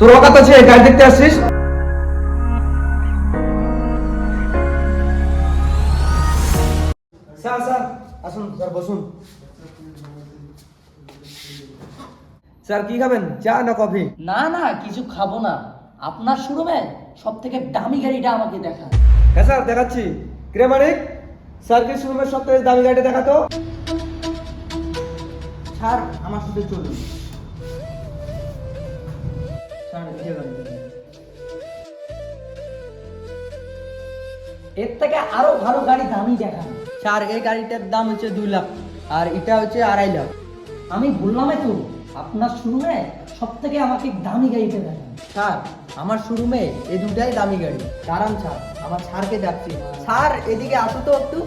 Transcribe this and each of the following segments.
তোর অকাত আছে গাড়ি দেখতে আসছিস? স্যার স্যার আসুন স্যার বসুন। স্যার কি খাবেন? চা না কফি? না না কিছু খাব না। আপনার শোরুমে সব থেকে দামি গাড়িটা আমাকে দেখান। হ্যাঁ স্যার দেখাচ্ছি। কিরে মানিক স্যারকে শোরুমের সব থেকে দামি গাড়িটা দেখাতো? স্যার আমার সাথে চলুন। এর থেকে আরও ভালো গাড়ি দামি দেখান। স্যার এই গাড়িটার দাম হচ্ছে দুই লাখ আর এটা হচ্ছে আড়াই লাখ। আমি বললামই তো আপনার শোরুমে সব থেকে আমাকে দামি গাড়িটা দেখান। স্যার আমার শোরুমে এই দুটাই দামি গাড়ি। দাঁড়ান স্যার আমার স্যারকে ডাকছি। স্যার এদিকে আসো তো একটু।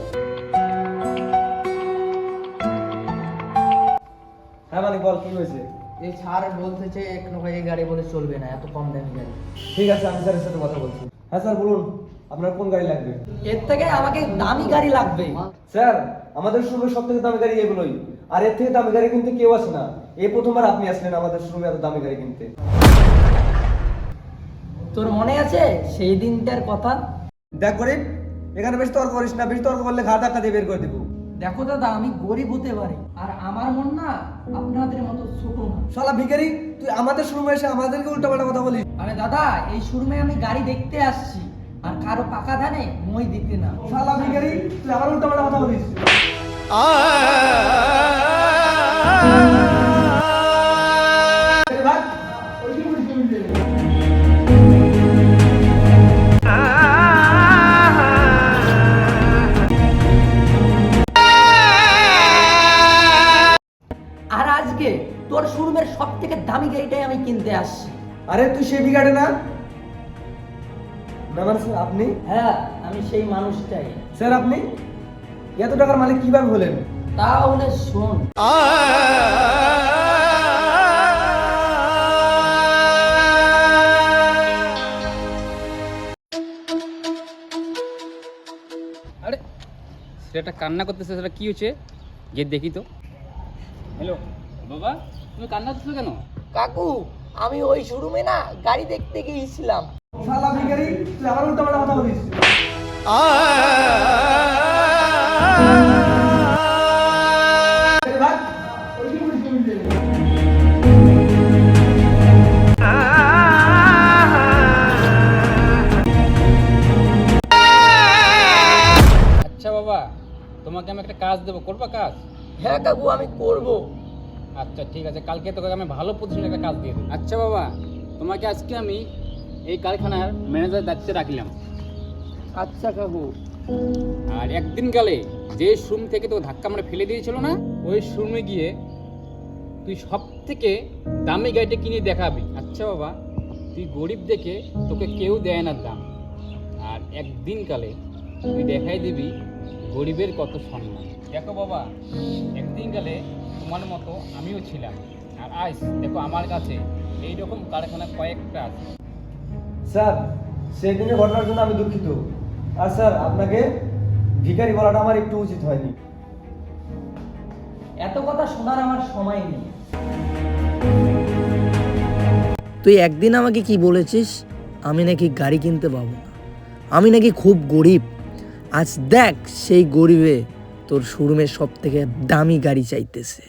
হ্যাঁ মানিক বল কি হয়েছে? এই ছাড় বলতেছে এক এই গাড়ি বলে চলবে না এত কম দামি গাড়ি। ঠিক আছে আমি স্যারের সাথে কথা বলছি। হ্যাঁ স্যার বলুন আপনার কোন গাড়ি লাগবে? এর থেকে আমাকে দামি গাড়ি লাগবে। স্যার আমাদের শোরুমের সব থেকে দামি গাড়ি এগুলোই। আর এর থেকে দামি গাড়ি কিনতে কেউ আসে না। এই প্রথমবার আপনি আসলেন আমাদের শোরুমে এত দামি গাড়ি কিনতে। তোর মনে আছে সেই দিনটার কথা? দেখ গরিব এখানে বেশি তর্ক করিস না বেশি তর্ক করলে ঘাট ধাক্কা দিয়ে বের করে দিব। দেখো দাদা আমি গরিব হতে পারি আর আমার মন না আপনাদের মতো ছোট না শালা ভিখারি তুই আমাদের শোরুমে এসে আমাদেরকে উল্টাপাল্টা কথা বলিস আরে দাদা এই শোরুমে আমি গাড়ি দেখতে আসছি আর কারও পাকা ধানে মই দিতে না শালা ভিখারি তুই আমার উল্টাপাল্টা কথা বলিস। আর আজকে তোর শোরুমের সব থেকে দামি গাড়িটাই আমি কিনতে আসছি। আরে তুই সে ভিখারি না? না মানে স্যার আপনি? হ্যাঁ আমি সেই মানুষটাই। স্যার আপনি? এত টাকার মালিক কীভাবে হলেন? তাহলে শোন। আরে সেটা কান্না করতেছে সেটা কি হচ্ছে যে দেখি তো। হ্যালো বাবা তুমি কান্না কেন? কাকু আমি ওই শোরুমে না গাড়ি দেখতে গিয়েছিলাম। শালা ভিখারি তুই আমার উল্টাপাল্টা কথা বলিস। আচ্ছা বাবা তোমাকে আমি একটা কাজ দেবো। করবা কাজ? হ্যাঁ কাকু আমি করব। আচ্ছা ঠিক আছে। কালকে তোকে আমি ভালো প্রতিষ্ঠানে একটা কাজ দিয়ে দেবো। আচ্ছা বাবা তোমাকে আজকে আমি এই কারখানার ম্যানেজার দায়িত্বে রাখলাম। আচ্ছা কাকু। আর একদিন গেলে যে শোরুম থেকে তোকে ধাক্কা মারে ফেলে দিয়েছিল না ওই শোরুমে গিয়ে তুই সব থেকে দামি গাড়িটা কিনে দেখাবি। আচ্ছা বাবা তুই গরিব দেখে তোকে কেউ দেয় না দাম। আর একদিন কালে তুই দেখাই দিবি গরিবের কত সম্মান। দেখো বাবা একদিন কালে তোমার মতো আমিও ছিলাম। আর আজ দেখো আমার কাছে এই রকম কারখানা কয়েকটা আছে। স্যার সেদিনের ঘটনার জন্য আমি দুঃখিত। আর স্যার আপনাকে ভিখারি বলাটা আমার একটু উচিত হয়নি। এত কথা শোনার আমার সময় নেই। তুই একদিন আমাকে কি বলেছিস? আমি নাকি গাড়ি কিনতে পাবো না। আমি নাকি খুব গরিব। আজ দেখ সেই গরিবে তোর শোরুমের সব থেকে দামি গাড়ি চাইতেছে।